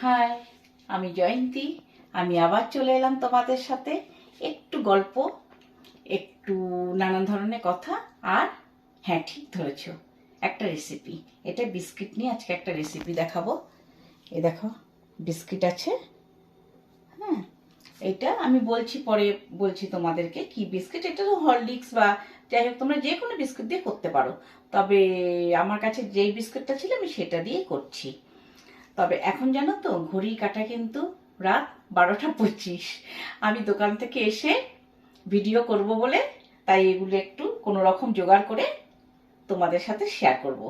High, আমি জয়ন্তী। আমি আবার চলে এলাম তোমাদের সাথে একটু গল্প, একটু নানান ধরনের কথা, আর হ্যাঁ ঠিক ধরেছ, একটা রেসিপি এটা বিস্কিট নিয়ে আজকে একটা রেসিপি দেখাবো। এ দেখো, বিস্কিট আছে। হ্যাঁ এটা আমি বলছি পরে বলছি তোমাদেরকে কি বিস্কিট। এটা তো হরলিক্স বা যাই হোক, তোমরা যে কোনো বিস্কিট দিয়ে করতে পারো। তবে আমার কাছে যেই বিস্কিটটা ছিল, আমি সেটা দিয়ে করছি। তবে এখন জানো তো, ঘড়ি কাটা কিন্তু রাত বারোটা পঁচিশ। আমি দোকান থেকে এসে ভিডিও করব বলে তাই এগুলো একটু কোনো রকম জোগাড় করে তোমাদের সাথে শেয়ার করব।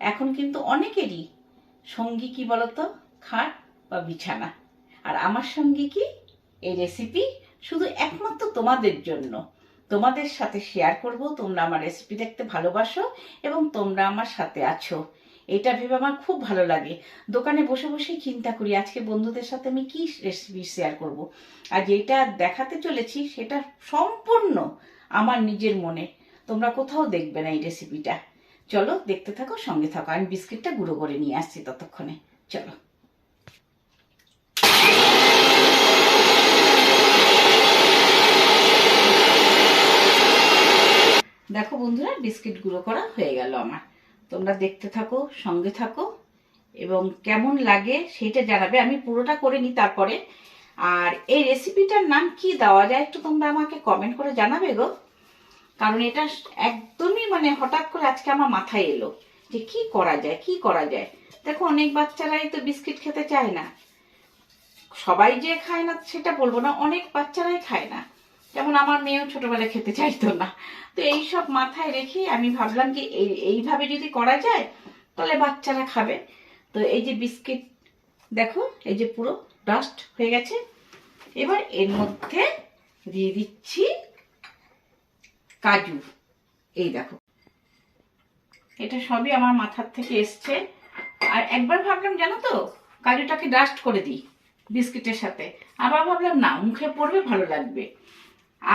এখন কিন্তু অনেকেরই সঙ্গী কি বলতো, খাট বা বিছানা। আর আমার সঙ্গী কি এই রেসিপি শুধু একমাত্র তোমাদের জন্য। তোমাদের সাথে শেয়ার করব, তোমরা আমার রেসিপি দেখতে ভালোবাসো এবং তোমরা আমার সাথে আছো। এটা ভেবে আমার খুব ভালো লাগে। দোকানে বসে বসেই চিন্তা করি, আজকে বন্ধুদের সাথে আমি কি রেসিপি শেয়ার করব। আর যেটা দেখাতে চলেছি, সেটা সম্পূর্ণ আমার নিজের মনে। তোমরা কোথাও দেখবে না এই রেসিপিটা চলো দেখতে থাকো, সঙ্গে থাকো। আমি বিস্কিটটা গুঁড়ো করে নিয়ে আসছি ততক্ষণে। চলো। দেখো বন্ধুরা, বিস্কিট গুঁড়ো করা হয়ে গেল আমার। তোমরা দেখতে থাকো, সঙ্গে থাকো, এবং কেমন লাগে সেটা জানাবে। আমি পুরোটা করে নিই তারপরে। আর এই রেসিপিটার নাম কি দেওয়া যায় একটু তোমরা আমাকে কমেন্ট করে জানাবে গো। কারণ এটা একদমই মানে হঠাৎ করে আজকে আমার মাথায় এলো যে কি করা যায়, কি করা যায়। দেখো, অনেক বাচ্চারাই তো বিস্কিট খেতে চায় না। সবাই যে খায় না সেটা বলব না, অনেক বাচ্চারাই খায় না। যেমন আমার মেয়েও ছোটবেলায় খেতে চাইতো না। তো এই সব মাথায় রেখে আমি ভাবলাম কি এই, এইভাবে যদি করা যায়, তাহলে বাচ্চারা খাবে। তো এই যে বিস্কিট, দেখো, এই যে পুরো ডাস্ট হয়ে গেছে। এবার এর মধ্যে দিয়ে দিচ্ছি কাজু। এই দেখো। এটা সবই আমার মাথার থেকে এসছে। আর একবার ভাবলাম, জানো তো, কাজুটাকে ডাস্ট করে দিই বিস্কিটের সাথে। আবার ভাবলাম, না, মুখে পড়বে, ভালো লাগবে।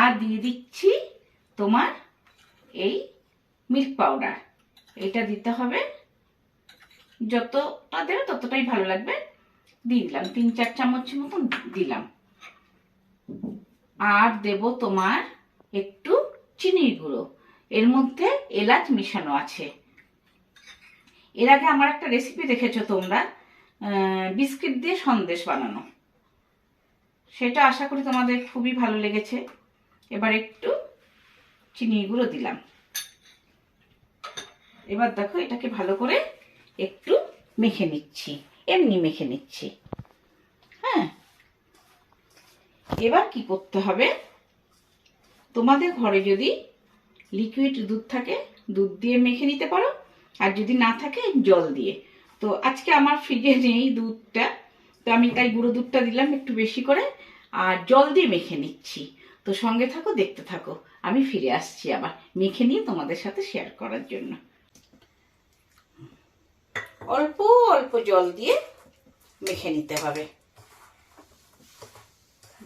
আর দিয়ে দিচ্ছি তোমার এই মিল্ক পাউডার এটা দিতে হবে। যতটা দেবে ততটাই ভালো লাগবে। দিয়ে দিলাম, তিন চার চামচ মতন দিলাম। আর দেব তোমার একটু চিনির গুঁড়ো। এর মধ্যে এলাচ মিশানো আছে। এর আগে আমার একটা রেসিপি দেখেছ তোমরা বিস্কিট দিয়ে সন্দেশ বানানো। সেটা আশা করি তোমাদের খুবই ভালো লেগেছে। এবার একটু চিনি গুঁড়ো দিলাম। এবার দেখো এটাকে ভালো করে একটু মেখে নিচ্ছি, এমনি মেখে নিচ্ছি। হ্যাঁ? এবার কি করতে হবে? তোমাদের ঘরে যদি লিকুইড দুধ থাকে, দুধ দিয়ে মেখে নিতে পারো, আর যদি না থাকে, জল দিয়ে। তো আজকে আমার ফ্রিজে নেই দুধটা, তো আমি তাই গুঁড়ো দুধটা দিলাম একটু বেশি করে, আর জল দিয়ে মেখে নিচ্ছি। তো সঙ্গে থাকো, দেখতে থাকো। আমি ফিরে আসছি আবার মেখে নিয়ে তোমাদের সাথে শেয়ার করার জন্য। অল্প অল্প জল দিয়ে মেখে নিতে হবে।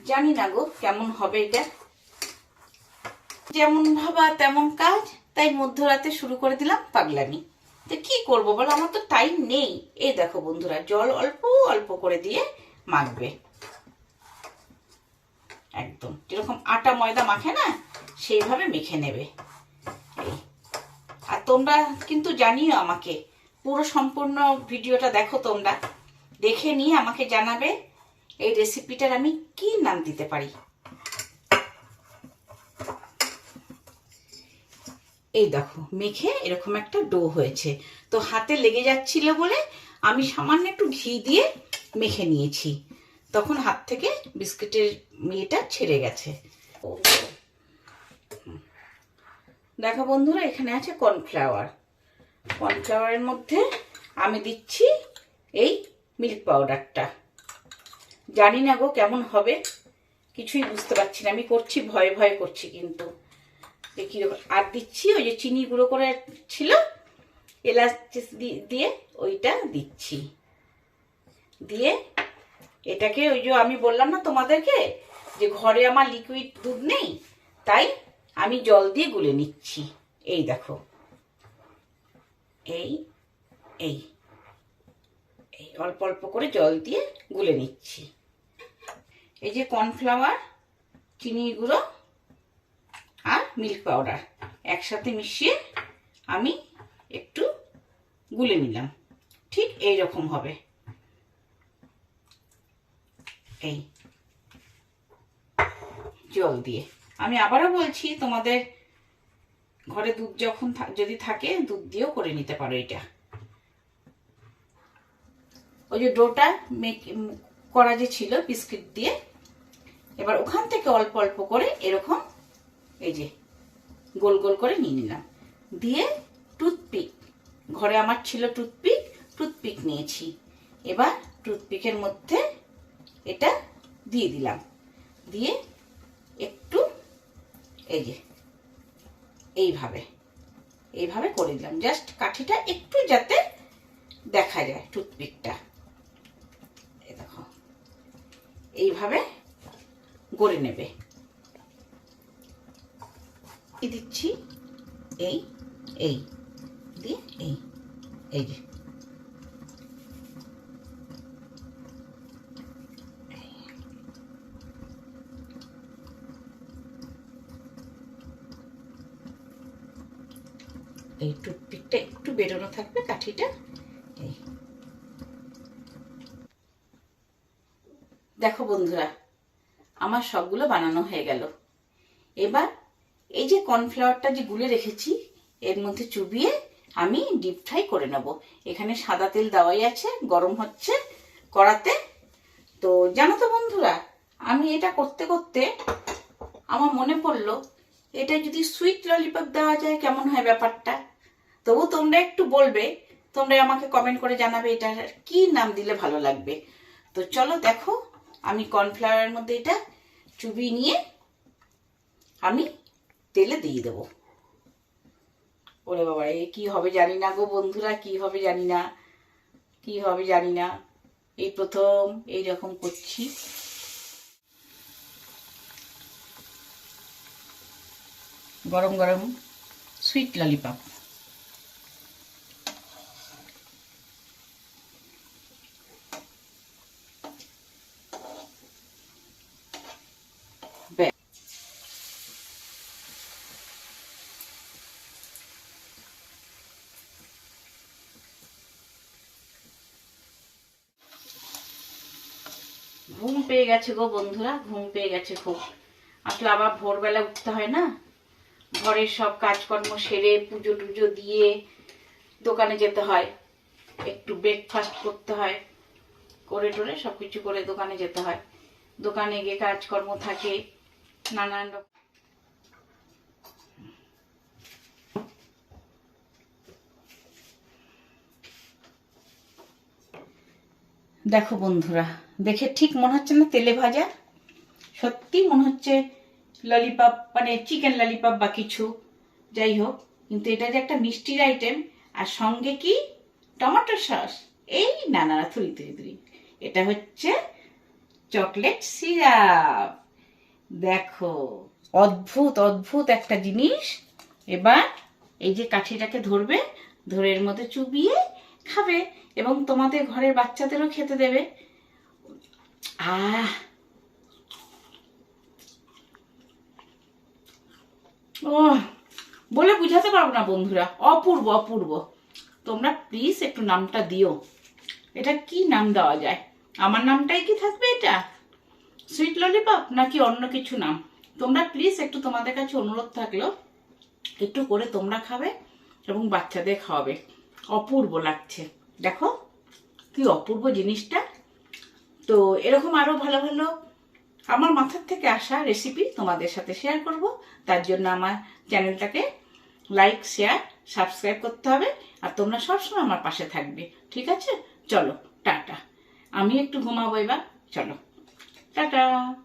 জানি না গো, কেমন হবে এটা। যেমন ভাবা তেমন কাজ, তাই মধ্যরাতে শুরু করে দিলাম পাগলামি। তো কি করব বলো, আমার তো টাইম নেই। এই দেখো বন্ধুরা, জল অল্প অল্প করে দিয়ে মাখবে। একদম। যেরকম আটা ময়দা মাখে না, সেইভাবে মেখে নেবে। এই। আর তোমরা কিন্তু জানিও আমাকে, পুরো সম্পূর্ণ ভিডিওটা দেখো তোমরা। দেখে নিয়ে আমাকে জানাবে এই রেসিপিটার আমি কি নাম দিতে পারি। এই দেখো, মেখে এরকম একটা ডো হয়েছে। তো হাতে লেগে যাচ্ছিল বলে আমি সামান্য একটু ঘি দিয়ে মেখে নিয়েছি। তখন হাত থেকে বিস্কিটের ইয়েটা ছেড়ে গেছে। দেখো বন্ধুরা, এখানে আছে কর্নফ্লাওয়ার। কর্নফ্লাওয়ারের মধ্যে আমি দিচ্ছি এই মিল্ক পাউডারটা। জানি না গো কেমন হবে, কিছুই বুঝতে পারছি না। আমি করছি, ভয়ে ভয়ে করছি কিন্তু। দেখি আর দিচ্ছি ওই যে চিনি গুঁড়ো করে ছিল, এলাচ দিয়ে ওইটা দিচ্ছি। দিয়ে এটাকে ওই যে আমি বললাম না তোমাদেরকে, যে ঘরে আমার লিকুইড দুধ নেই, তাই আমি জল দিয়ে গুলে নিচ্ছি। এই দেখো। এই এই এই, অল্প অল্প করে জল দিয়ে গুলে নিচ্ছি। এই যে কর্নফ্লাওয়ার চিনি গুঁড়ো আর মিল্ক পাউডার একসাথে মিশিয়ে আমি একটু গুলে নিলাম। ঠিক এই রকম হবে। এই, জল দিয়ে। আমি আবারও বলছি, তোমাদের ঘরে দুধ যখন যদি থাকে, দুধ দিয়েও করে নিতে পারো এটা। ওই যে ডোটা করা যে ছিল, বিস্কিট দিয়ে, এবার ওখান থেকে অল্প অল্প করে এরকম এই যে গোল গোল করে নিয়ে নিলাম। দিয়ে টুথপিক, ঘরে আমার ছিল টুথপিক টুথপিক নিয়েছি। এবার টুথপিকের মধ্যে এটা দিয়ে দিলাম। দিয়ে একটু এই যে, এইভাবে এইভাবে করে দিলাম। জাস্ট কাঠিটা একটু যাতে দেখা যায় টুথপিকটা। দেখো, এইভাবে গড়ে নেবে। দিচ্ছি, এই এই, দিয়ে এই এই যে। এই টুথপিকটা একটু বেরোনো থাকবে, কাঠিটা। দেখো বন্ধুরা, আমার সবগুলো বানানো হয়ে গেল। এবার এই যে কর্নফ্লাওয়ারটা যে গুলে রেখেছি, এর মধ্যে চুবিয়ে আমি ডিপ ফ্রাই করে নেব। এখানে সাদা তেল দেওয়াই আছে, গরম হচ্ছে কড়াতে। তো জানো তো বন্ধুরা, আমি এটা করতে করতে আমার মনে পড়ল, এটা যদি সুইট ললিপপ দেওয়া যায়, কেমন হয় ব্যাপারটা? তবু তোমরা একটু বলবে, তোমরা আমাকে কমেন্ট করে জানাবে এটা কি নাম দিলে ভালো লাগবে। তো চলো দেখো, আমি কর্নফ্লাওয়ারের মধ্যে এটা চুবি নিয়ে আমি তেলে দিয়ে দেব। ওরে বাবা, এ কি হবে জানি না গো বন্ধুরা, কি হবে জানি না, কি হবে জানি না। এই প্রথম এই রকম করছি। গরম গরম সুইট ললিপপ ঘুম পেয়ে গেছে গো বন্ধুরা, ঘুম পেয়ে গেছে খুব। আসলে আবার ভোরবেলা উঠতে হয় না? ঘরের সব কাজকর্ম সেরে পুজো টুজো দিয়ে দোকানে যেতে হয়। একটু ব্রেকফাস্ট করতে হয়, করে টোরে সব কিছু করে দোকানে যেতে হয়। দোকানে গিয়ে কাজকর্ম থাকে, নানান রকম দেখো বন্ধুরা দেখে ঠিক মনে হচ্ছে না তেলে ভাজা? সত্যি মনে হচ্ছে ললিপপ মানে চিকেন ললিপপ বা কিছু। যাই হোক কিন্তু এটা যে একটা মিষ্টির আইটেম আর সঙ্গে কি? Tomato sauce. এই না না না, থুরি থুরি থুরি এটা হচ্ছে চকলেট সিরাপ দেখো অদ্ভুত অদ্ভুত একটা জিনিস। এবার এই যে কাঠিটাকে ধরবে ধরে এর মধ্যে চুবিয়ে খাবে এবং তোমাদের ঘরের বাচ্চাদেরও খেতে দেবে। আহ! ও বলে বুঝাতে পারব না বন্ধুরা। অপূর্ব অপূর্ব। তোমরা প্লিজ একটু নামটা দিও। এটা কি নাম দেওয়া যায়? আমার নামটাই কি থাকবে এটা? সুইট ললিপপ নাকি অন্য কিছু নাম? তোমরা প্লিজ একটু তোমাদের কাছে অনুরোধ থাকল, একটু করে তোমরা খাবে এবং বাচ্চাদের খাওয়াবে। অপূর্ব লাগছে। দেখো, কি অপূর্ব জিনিসটা। তো এরকম আরও ভালো ভালো আমার মাথার থেকে আসা রেসিপি তোমাদের সাথে শেয়ার করব। তার জন্য আমার চ্যানেলটাকে লাইক শেয়ার সাবস্ক্রাইব করতে হবে আর তোমরা সবসময় আমার পাশে থাকবে। ঠিক আছে? চলো, টাটা। আমি একটু ঘুমাবো এবার। চলো। টাটা।